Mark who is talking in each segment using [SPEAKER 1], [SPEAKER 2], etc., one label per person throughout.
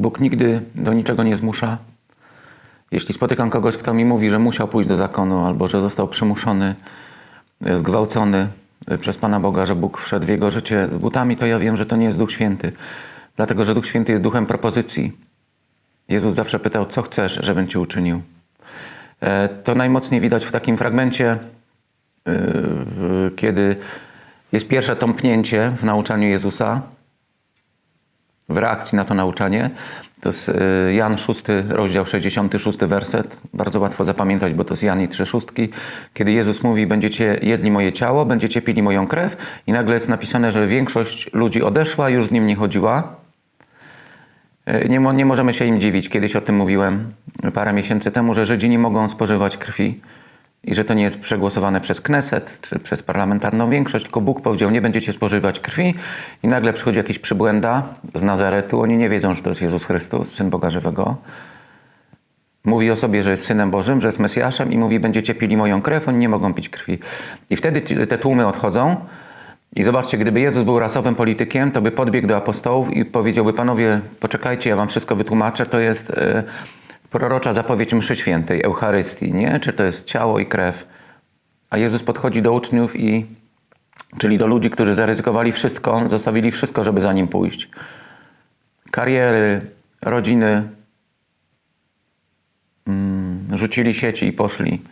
[SPEAKER 1] Bóg nigdy do niczego nie zmusza. Jeśli spotykam kogoś, kto mi mówi, że musiał pójść do zakonu, albo że został przymuszony, e, zgwałcony e, przez Pana Boga, że Bóg wszedł w jego życie z butami, to ja wiem, że to nie jest Duch Święty. Dlatego, że Duch Święty jest duchem propozycji. Jezus zawsze pytał, co chcesz, żebym ci uczynił. E, To najmocniej widać w takim fragmencie, kiedy jest pierwsze tąpnięcie w nauczaniu Jezusa, w reakcji na to nauczanie. To jest e, Jan 6, rozdział 66, werset. Bardzo łatwo zapamiętać, bo to jest Jan i trzy szóstki. Kiedy Jezus mówi, będziecie jedli moje ciało, będziecie pili moją krew i nagle jest napisane, że większość ludzi odeszła, już z nim nie chodziła. E, Nie, nie możemy się im dziwić. Kiedyś o tym mówiłem parę miesięcy temu, że Żydzi nie mogą spożywać krwi i że to nie jest przegłosowane przez Kneset czy przez parlamentarną większość, tylko Bóg powiedział, nie będziecie spożywać krwi i nagle przychodzi jakiś przybłęda z Nazaretu. Oni nie wiedzą, że to jest Jezus Chrystus, Syn Boga Żywego. Mówi o sobie, że jest Synem Bożym, że jest Mesjaszem i mówi, będziecie pili moją krew, oni nie mogą pić krwi. I wtedy te tłumy odchodzą i zobaczcie, gdyby Jezus był rasowym politykiem, to by podbiegł do apostołów i powiedziałby, panowie, poczekajcie, ja wam wszystko wytłumaczę, to jest e, prorocza zapowiedź mszy świętej, Eucharystii, nie? Czy to jest ciało i krew. A Jezus podchodzi do uczniów i, czyli do ludzi, którzy zaryzykowali wszystko, zostawili wszystko, żeby za Nim pójść. Kariery, rodziny, mm, rzucili sieci i poszli.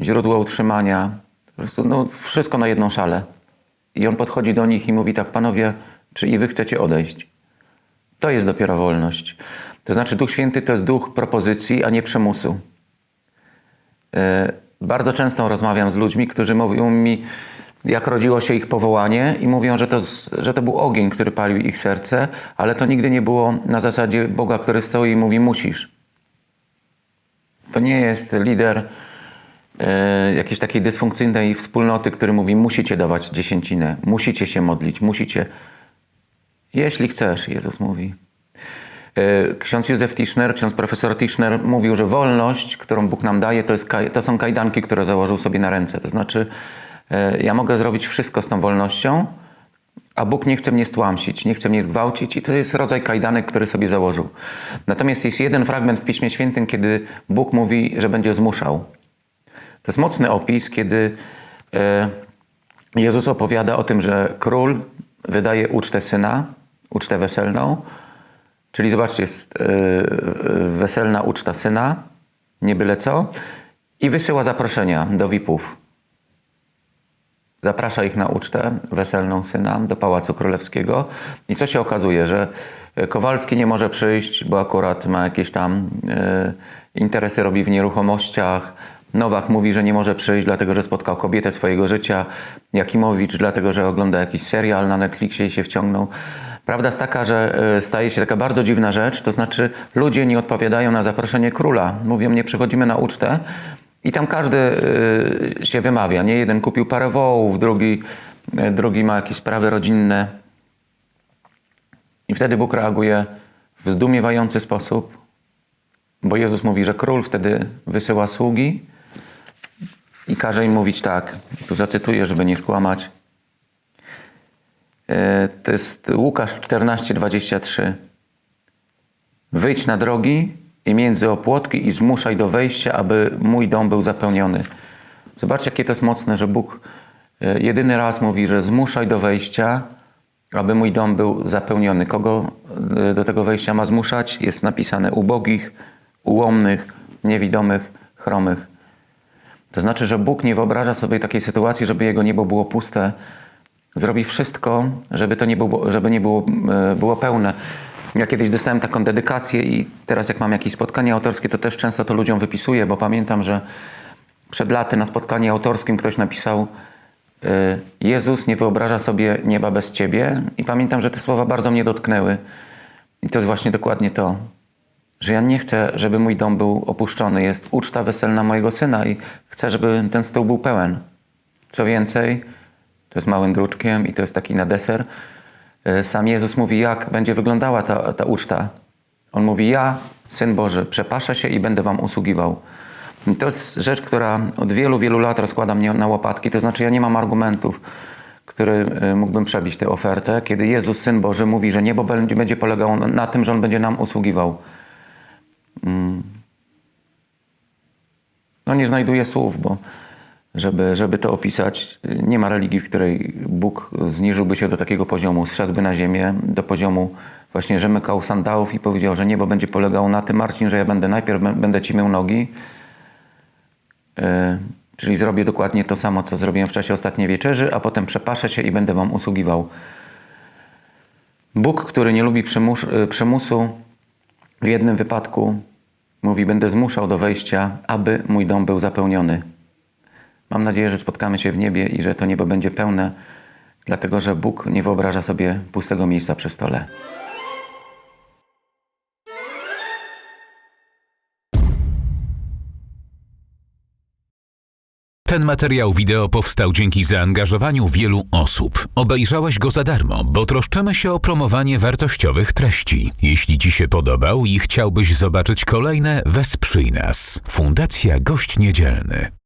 [SPEAKER 1] Źródło utrzymania, po prostu no, wszystko na jedną szalę. I on podchodzi do nich i mówi tak, panowie, czy i wy chcecie odejść? To jest dopiero wolność. To znaczy Duch Święty to jest duch propozycji, a nie przymusu. E, Bardzo często rozmawiam z ludźmi, którzy mówią mi, jak rodziło się ich powołanie i mówią, że to, że to był ogień, który palił ich serce, ale to nigdy nie było na zasadzie Boga, który stoi i mówi musisz. To nie jest lider e, jakiejś takiej dysfunkcyjnej wspólnoty, który mówi musicie dawać dziesięcinę, musicie się modlić, musicie. Jeśli chcesz, Jezus mówi. E, Ksiądz Józef Tischner, ksiądz profesor Tischner mówił, że wolność, którą Bóg nam daje, to, jest, to są kajdanki, które założył sobie na ręce. To znaczy, e, ja mogę zrobić wszystko z tą wolnością, a Bóg nie chce mnie stłamsić, nie chce mnie zgwałcić i to jest rodzaj kajdanek, który sobie założył. Natomiast jest jeden fragment w Piśmie Świętym, kiedy Bóg mówi, że będzie zmuszał. To jest mocny opis, kiedy e, Jezus opowiada o tym, że król wydaje ucztę syna, ucztę weselną, czyli zobaczcie, jest e, e, weselna uczta syna, nie byle co, i wysyła zaproszenia do VIP-ów. Zaprasza ich na ucztę weselną syna do Pałacu Królewskiego. I co się okazuje, że Kowalski nie może przyjść, bo akurat ma jakieś tam e, interesy, robi w nieruchomościach. Nowak mówi, że nie może przyjść, dlatego że spotkał kobietę swojego życia. Jakimowicz, dlatego że ogląda jakiś serial na Netflixie i się wciągnął. Prawda jest taka, że e, staje się taka bardzo dziwna rzecz, to znaczy ludzie nie odpowiadają na zaproszenie króla. Mówią, nie przychodzimy na ucztę, i tam każdy y, się wymawia. Nie jeden kupił parę wołów, drugi, y, drugi ma jakieś sprawy rodzinne. I wtedy Bóg reaguje w zdumiewający sposób, bo Jezus mówi, że król wtedy wysyła sługi i każe im mówić tak. Tu zacytuję, żeby nie skłamać. E, To jest Łukasz 14:23. Wyjdź na drogi i między opłotki i zmuszaj do wejścia, aby mój dom był zapełniony. Zobaczcie, jakie to jest mocne, że Bóg e, jedyny raz mówi, że zmuszaj do wejścia, aby mój dom był zapełniony. Kogo e, do tego wejścia ma zmuszać? Jest napisane ubogich, ułomnych, niewidomych, chromych. To znaczy, że Bóg nie wyobraża sobie takiej sytuacji, żeby jego niebo było puste. Zrobi wszystko, żeby to nie było, żeby nie było, e, było pełne. Ja kiedyś dostałem taką dedykację i teraz jak mam jakieś spotkanie autorskie, to też często to ludziom wypisuję, bo pamiętam, że przed laty na spotkaniu autorskim ktoś napisał e, Jezus nie wyobraża sobie nieba bez Ciebie i pamiętam, że te słowa bardzo mnie dotknęły. I to jest właśnie dokładnie to, że ja nie chcę, żeby mój dom był opuszczony. Jest uczta weselna mojego syna i chcę, żeby ten stół był pełen. Co więcej, to jest małym druczkiem i to jest taki na deser. E, Sam Jezus mówi, jak będzie wyglądała ta, ta uczta. On mówi, ja, Syn Boży, przepaszę się i będę wam usługiwał. I to jest rzecz, która od wielu, wielu lat rozkłada mnie na łopatki. To znaczy, ja nie mam argumentów, który y, mógłbym przebić tę ofertę, kiedy Jezus, Syn Boży, mówi, że niebo będzie, będzie polegało na tym, że On będzie nam usługiwał. Mm. No nie znajduję słów, bo żeby, żeby to opisać, nie ma religii, w której Bóg zniżyłby się do takiego poziomu, zszedłby na ziemię, do poziomu właśnie, że mykał sandałów i powiedział, że niebo będzie polegało na tym, Marcin, że ja będę najpierw bę- będę ci mył nogi, E, Czyli zrobię dokładnie to samo, co zrobiłem w czasie ostatniej wieczerzy, a potem przepaszę się i będę wam usługiwał. Bóg, który nie lubi przymus, e, przymusu, w jednym wypadku mówi: Będę zmuszał do wejścia, aby mój dom był zapełniony. Mam nadzieję, że spotkamy się w niebie i że to niebo będzie pełne, dlatego że Bóg nie wyobraża sobie pustego miejsca przy stole.
[SPEAKER 2] Ten materiał wideo powstał dzięki zaangażowaniu wielu osób. Obejrzałeś go za darmo, bo troszczymy się o promowanie wartościowych treści. Jeśli Ci się podobał i chciałbyś zobaczyć kolejne, wesprzyj nas. Fundacja Gość Niedzielny.